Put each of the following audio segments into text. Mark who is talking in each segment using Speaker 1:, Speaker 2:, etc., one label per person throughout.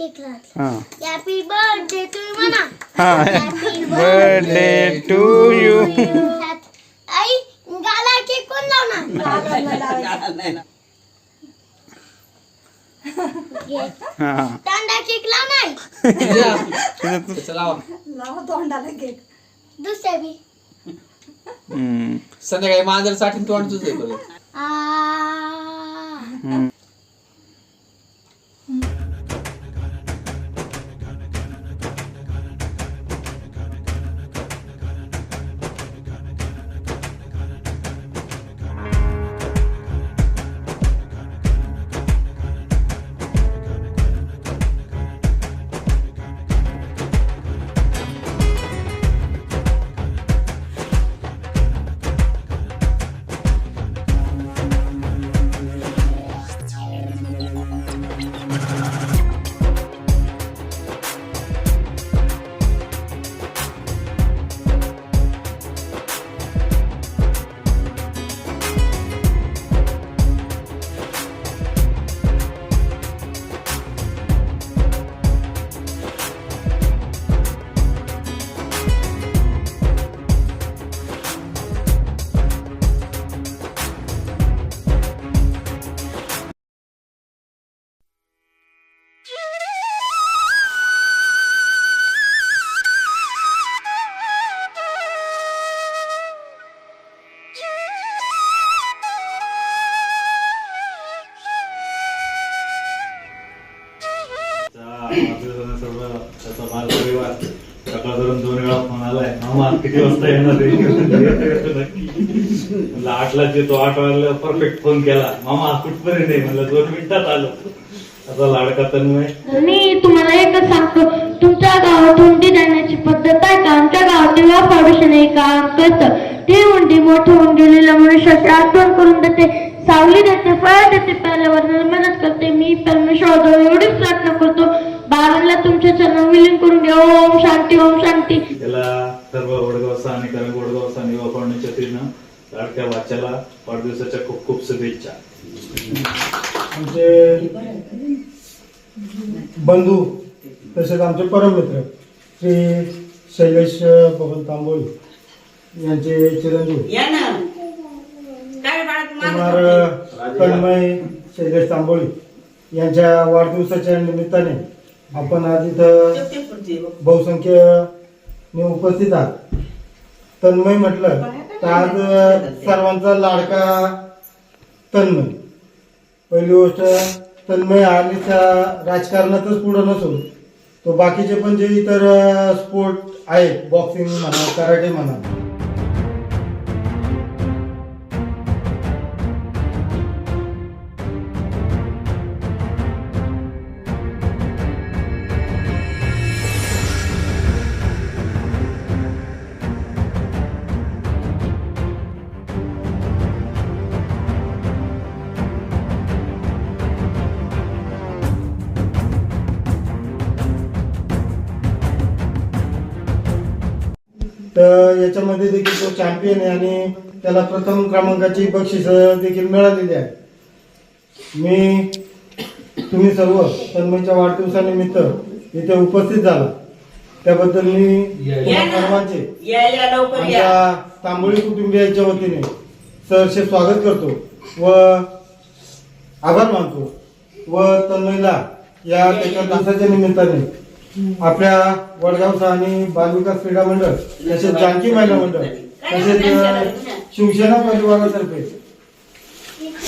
Speaker 1: हा.
Speaker 2: Happy birthday to you म्हणा
Speaker 1: हा. बर्थडे टू यू
Speaker 2: आई गाला केक कोण लावणार.
Speaker 1: हा.
Speaker 2: तांडा केक लाव नाही
Speaker 3: त्याचं लावा
Speaker 4: लावा तोंडाला केक
Speaker 2: दुसऱ्या बी.
Speaker 1: हम्म.
Speaker 3: संध्याकाळी मांजरसाठी तोंड तुझं
Speaker 5: आलाय मामा किती वाजता येणार म्हणलं आठला येतो आठ वाजला परफेक्ट फोन केला मामा कुठपर्यंत आहे म्हणलं दोन मिनिटात आलो असा लाडका तन्मय
Speaker 6: मी तुम्हाला एकच सांगतो तुमच्या गावात हुंडी देण्याची पद्धत आहे का आमच्या गावात या फाउंडेशन हे काम करतं ते हुंडी मोठी होऊन गेलेल्या मनुष्याची आठवण करून देते सावली देते फळ देते पहिल्यावर मदत करते मी परमेश्वर एवढीच प्रार्थना करतो बाबांना तुमच्या चरण विलीन करून घ्या. ओम शांती ओम शांती.
Speaker 5: त्याला सर्व वडगावचा आणि कनक वडगावचा आणि युवा फाउंडेशनच्या वतीनं लाडक्या वाच्याला वाढदिवसाच्या खूप खूप शुभेच्छा.
Speaker 7: आमचे बंधू तसेच आमचे परममित्र श्री शैलेश बबन तांबोळी यांचे चिरंजीव. कुमार तन्मय शैलेश तांबोळी यांच्या वाढदिवसाच्या निमित्ताने आपण आज इथं बहुसंख्य उपस्थित आहात. तन्मय म्हटलं तर आज सर्वांचा लाडका तन्मय. पहिली गोष्ट तन्मय हालीच्या राजकारणातच पुढं नसून तो बाकीचे पण जे इतर स्पोर्ट आहेत बॉक्सिंग म्हणा कराटे म्हणा तर याच्यामध्ये देखील तो चॅम्पियन आहे आणि त्याला प्रथम क्रमांकाची बक्षीस देखील मिळालेली आहे मी तुम्ही सर्व तन्मयच्या वाढदिवसानिमित्त इथे उपस्थित झाला. त्याबद्दल मी सर्वांचे आमच्या तांबोळी कुटुंबियांच्या वतीने सहर्षे स्वागत करतो व आभार मानतो व तन्मयला या त्याच्या दिवसाच्या निमित्ताने आपल्या वडगावचा आणि बालविकास क्रीडा मंडळ तसेच जानकी महिला मंडळ तसेच शिवसेना परिवारातर्फे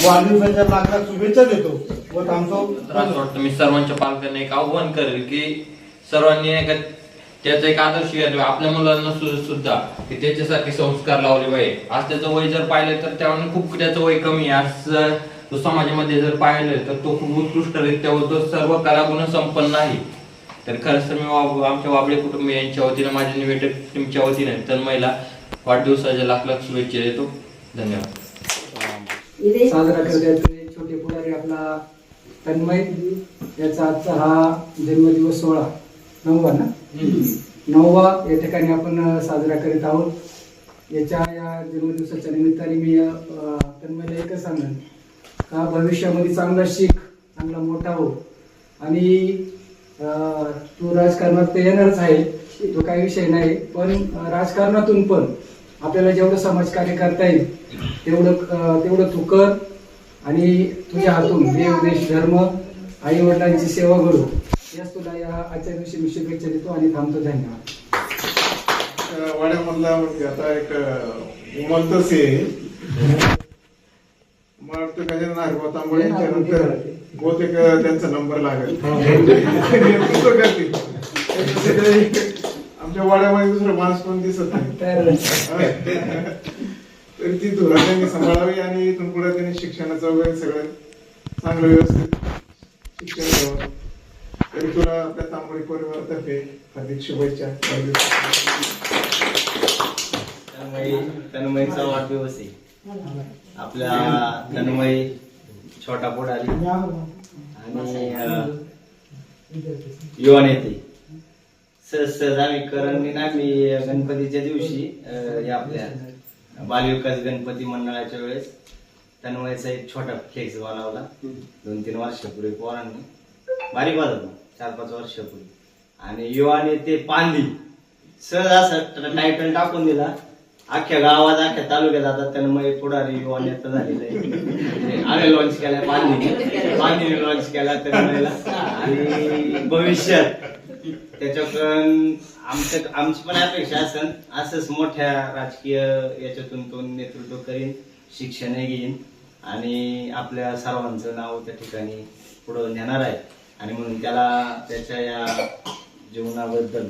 Speaker 7: वाढदिवसाच्या लाख शुभेच्छा देतो व थांबतो.
Speaker 8: तर असं वाटतं मी सर्वांच्या पालकांना एक आव्हान करेल की सर्वांनी नाही का त्याचा एक आदर्श घ्यावा आपल्या मुलांना सु- सुद्धा की त्याच्यासाठी संस्कार लावले पाहिजे. आज त्याचं वय जर पाहिलं तर त्यावर खूप त्याचं वय कमी आहे. आज तो समाजामध्ये जर पाहिलं तर तो खूप उत्कृष्टरित्या होतो सर्व कलागुण संपन्न आहे. तर खरंच तर मी वा- आमच्या वाबळे कुटुंब यांच्या वतीनं माझ्या निवेदक टीमच्या वतीने तन्मयला वाढदिवसाच्या लाख लाख शुभेच्छा देतो. धन्यवाद.
Speaker 4: साजरा छोटे पुढारी आपला तन्मय. याचा आजचा हा जन्मदिवस सोहळा. नववा ना? नववा. या ठिकाणी आपण साजरा करीत आहोत. याच्या या जन्मदिवसाच्या निमित्ताने मी तन्मयला एकच सांगेन. का भविष्यामध्ये चांगला शिक चांगला मोठा हो. आणि तू राजकारणात तर येणारच आहे. तो काही विषय नाही. पण राजकारणातून पण आपल्याला जेवढं समाजकार्य करता येईल तेवढं तेवढं तू कर आणि तुझ्या हातून देव देश धर्म आई वडिलांची सेवा करू. याच तुला या आजच्या दिवशी मी शुभेच्छा देतो आणि थांबतो. धन्यवाद.
Speaker 7: वाड्यामधला म्हणजे आता एक उमलतच आहे मला वाटतं गजानन हरिभाऊ तांबळे यांच्यानंतर बहुतेक त्यांचा नंबर लागेल. करतील. दुसरे- आमच्या वाड्यामध्ये दुसरं माणूस पण दिसत नाही.
Speaker 4: तर
Speaker 7: ती धोरण त्यांनी सांभाळावी आणि इथून पुढे त्यांनी शिक्षणाचं वगैरे सगळं चांगलं व्यवस्थित शिक्षण घ्यावं. तरी तुला आपल्या तांबडी परिवारातर्फे हार्दिक शुभेच्छा.
Speaker 9: तन्मयी तन्मयीचा वाढदिवस आहे. आपल्या तन्मयी छोटा पुढारी आणि युवा नेते. सहज सहज आम्ही करंदी ना गणपतीच्या दिवशी आपल्या बालविकास गणपती मंडळाच्या वेळेस तन्मयचा एक छोटा फ्लेक्स बनवला. दोन तीन वर्षापूर्वी पोरांनी. बारीक वाजत चार पाच वर्षापूर्वी. आणि युवा नेते पांदी सहज असं टायटल टाकून दिला. अख्ख्या गावात अख्ख्या तालुक्यात आता मग पुढारी युवा नेता झालेला आहे. आम्ही लॉन्च केलाय पाणी. पाणी लॉन्च केला तन्मयला आणि भविष्यात त्याच्याकडून आमच्या आमची पण अपेक्षा असेल असंच मोठ्या राजकीय याच्यातून तो नेतृत्व करीन शिक्षणही घेईन. आणि आपल्या सर्वांचं नाव त्या ठिकाणी पुढं नेणार आहे. आणि म्हणून त्याला त्याच्या या जीवनाबद्दल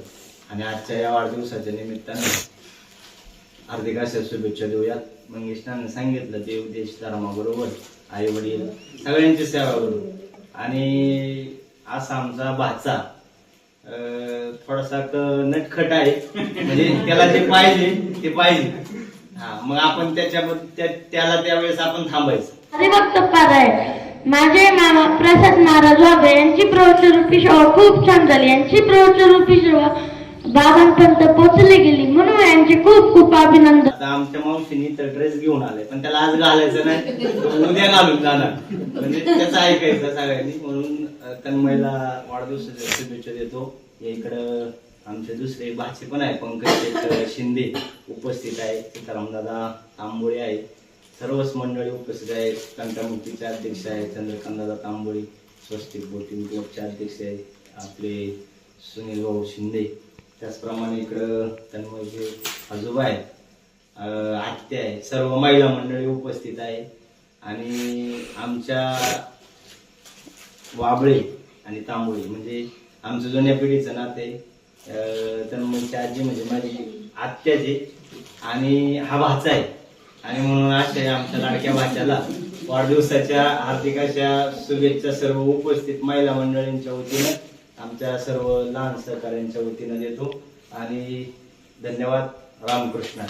Speaker 9: आणि आजच्या या वाढदिवसाच्या निमित्तानं हार्दिक अशा शुभेच्छा देऊयात. मंगेशनानं सांगितलं देव देश धर्माबरोबर आई वडील सगळ्यांची सेवा करू. आणि असा आमचा भाचा थोडासा नटखट आहे. म्हणजे त्याला जे पाहिजे ते पाहिजे. हा मग आपण त्याच्याबद्दल त्याला त्यावेळेस आपण थांबायचं.
Speaker 6: हरिभक्त पारायण माझे मामा प्रसाद महाराज बाबा यांची प्रवचनरूपी सेवा खूप छान झाली. यांची प्रवचनरूपी सेवा बाबांपर्यंत पोहोचली गेली म्हणून यांचे खूप खूप अभिनंदन.
Speaker 9: आता आमच्या मावशीनी तर ड्रेस घेऊन आलाय पण त्याला आज घालायचं नाही. उद्या घालून जाणार. म्हणजे त्याचं ऐकायचं सगळ्यांनी म्हणून तन्मयला वाढदिवसाच्या शुभेच्छा देतो. इकडं आमचे दुसरे भाचे पण आहे पंकज शिंदे उपस्थित आहे. सीताराम दादा तांबोळे आहे. सर्वच मंडळी उपस्थित आहेत. कंटामुक्तीचे अध्यक्ष आहेत. चंद्रकांत दादा तांबोळी स्वस्तिक बोटिंग क्लबचे अध्यक्ष आहेत. आपले सुनील भाऊ शिंदे. त्याचप्रमाणे इकडं तन्मयचे आजोबा आहेत. आत्या आहे. सर्व महिला मंडळी उपस्थित आहे. आणि आमच्या वाबळे आणि तांबोळी म्हणजे आमचं जुन्या पिढीचं नाते तर तन्मयची आजी म्हणजे माझी आत्याचे आणि हा भाचा आहे. आणि म्हणून अशा आमच्या लाडक्या भाच्याला वाढदिवसाच्या हार्दिक अशा शुभेच्छा सर्व उपस्थित महिला मंडळींच्या वतीनं आमच्या सर्व लहान सहकाऱ्यांच्या वतीनं देतो. आणि धन्यवाद. रामकृष्ण.